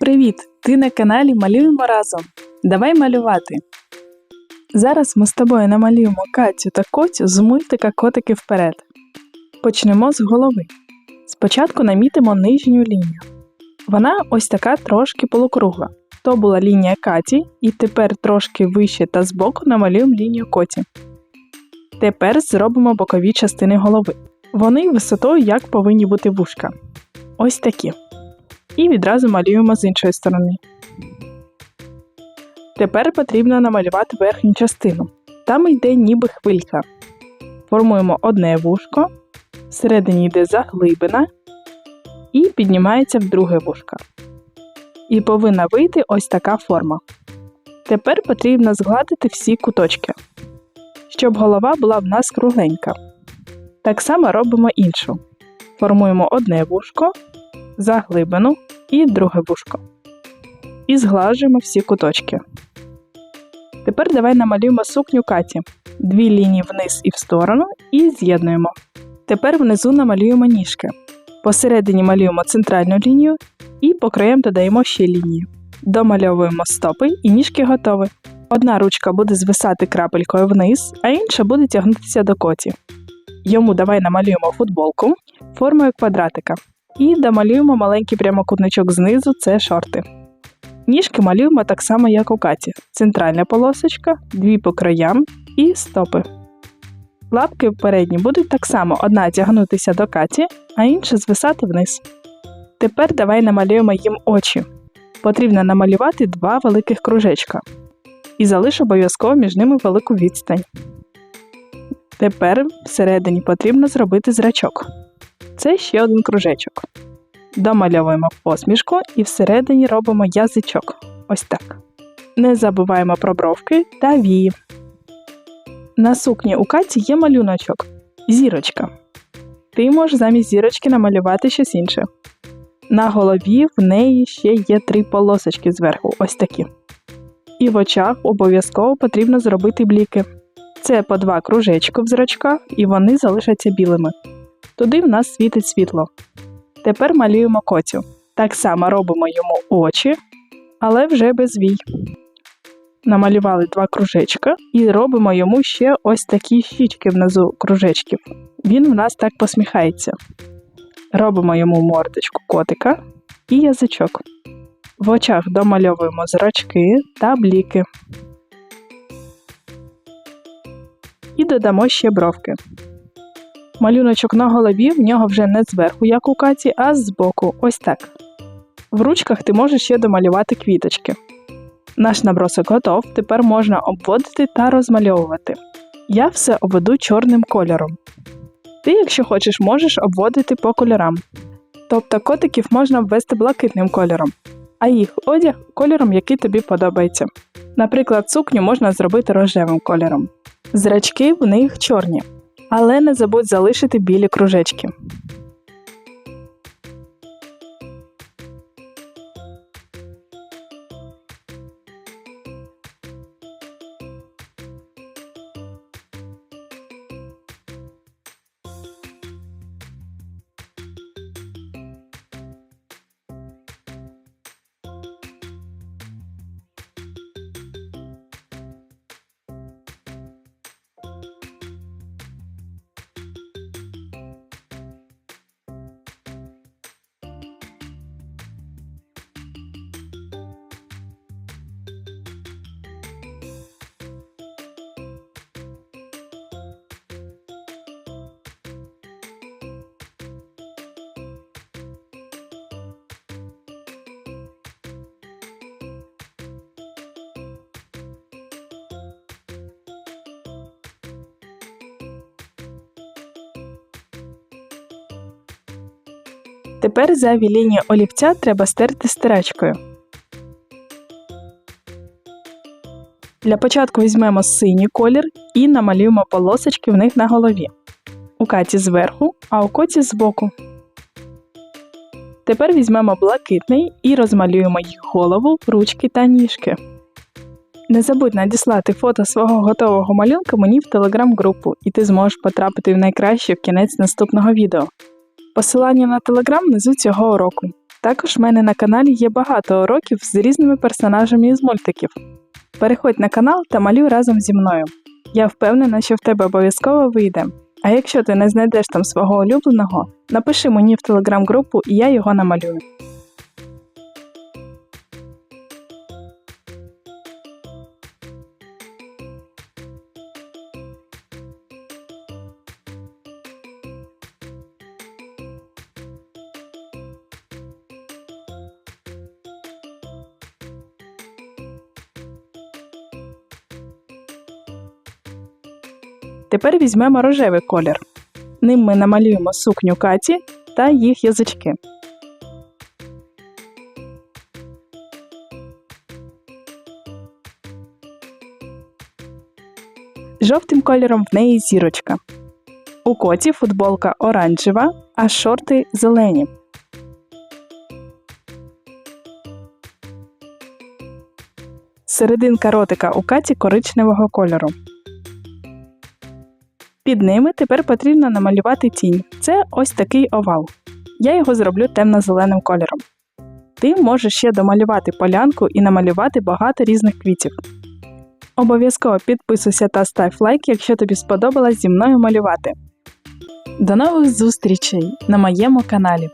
Привіт! Ти на каналі Малюємо разом. Давай малювати. Зараз ми з тобою намалюємо Катю та Котю з мультика Котики вперед. Почнемо з голови. Спочатку намітимо нижню лінію. Вона ось така трошки полукругла. То була лінія Каті, і тепер трошки вище та збоку намалюємо лінію Коті. Тепер зробимо бокові частини голови. Вони висотою як повинні бути вушка. Ось такі. І відразу малюємо з іншої сторони. Тепер потрібно намалювати верхню частину. Там йде ніби хвилька. Формуємо одне вушко, всередині йде заглибина і піднімається в друге вушко. І повинна вийти ось така форма. Тепер потрібно згладити всі куточки, щоб голова була в нас кругленька. Так само робимо іншу. Формуємо одне вушко, заглибину і друге вушко. І зглажуємо всі куточки. Тепер давай намалюємо сукню Каті. Дві лінії вниз і в сторону і з'єднуємо. Тепер внизу намалюємо ніжки. Посередині малюємо центральну лінію і по краям додаємо ще лінію. Домальовуємо стопи і ніжки готові. Одна ручка буде звисати крапелькою вниз, а інша буде тягнутися до коті. Йому давай намалюємо футболку формою квадратика. І домалюємо маленький прямокутничок знизу це шорти. Ніжки малюємо так само, як у каті: центральна полосочка, дві по краям і стопи. Лапки передні будуть так само одна тягнутися до каті, а інша звисати вниз. Тепер давай намалюємо їм очі. Потрібно намалювати два великих кружечка. І залиш обов'язково між ними велику відстань. Тепер всередині потрібно зробити зрачок. Це ще один кружечок. Домальовуємо посмішку і всередині робимо язичок. Ось так. Не забуваємо про бровки та вії. На сукні у Каті є малюночок зірочка. Ти можеш замість зірочки намалювати щось інше. На голові в неї ще є три полосочки зверху, ось такі. І в очах обов'язково потрібно зробити бліки. Це по два кружечки в зрачках, і вони залишаться білими. Туди в нас світить світло. Тепер малюємо котю. Так само робимо йому очі, але вже без вій. Намалювали два кружечка і робимо йому ще ось такі щічки внизу кружечків. Він в нас так посміхається. Робимо йому мордочку котика і язичок. В очах домальовуємо зрачки та бліки. І додамо ще бровки. Малюночок на голові в нього вже не зверху, як у каті, а збоку, ось так. В ручках ти можеш ще домалювати квіточки. Наш набросок готов, тепер можна обводити та розмальовувати. Я все обведу чорним кольором. Ти, якщо хочеш, можеш обводити по кольорам. Тобто котиків можна обвести блакитним кольором, а їх одяг кольором, який тобі подобається. Наприклад, сукню можна зробити рожевим кольором. Зрачки в них чорні. Але не забудь залишити білі кружечки. Тепер зайві лінії олівця треба стерти стирачкою. Для початку візьмемо синій колір і намалюємо полосочки в них на голові. У каті зверху, а у коті збоку. Тепер візьмемо блакитний і розмалюємо їх голову, ручки та ніжки. Не забудь надіслати фото свого готового малюнка мені в телеграм-групу, і ти зможеш потрапити в найкраще в кінець наступного відео. Посилання на телеграм внизу цього уроку. Також в мене на каналі є багато уроків з різними персонажами із мультиків. Переходь на канал та малюй разом зі мною. Я впевнена, що в тебе обов'язково вийде. А якщо ти не знайдеш там свого улюбленого, напиши мені в телеграм-групу і я його намалюю. Тепер візьмемо рожевий колір. Ним ми намалюємо сукню Каті та їх язички. Жовтим кольором в неї зірочка. У коті футболка оранжева, а шорти зелені. Серединка ротика у каті коричневого кольору. Під ними тепер потрібно намалювати тінь. Це ось такий овал. Я його зроблю темно-зеленим кольором. Ти можеш ще домалювати полянку і намалювати багато різних квітів. Обов'язково підписуйся та став лайк, якщо тобі сподобалось зі мною малювати. До нових зустрічей на моєму каналі!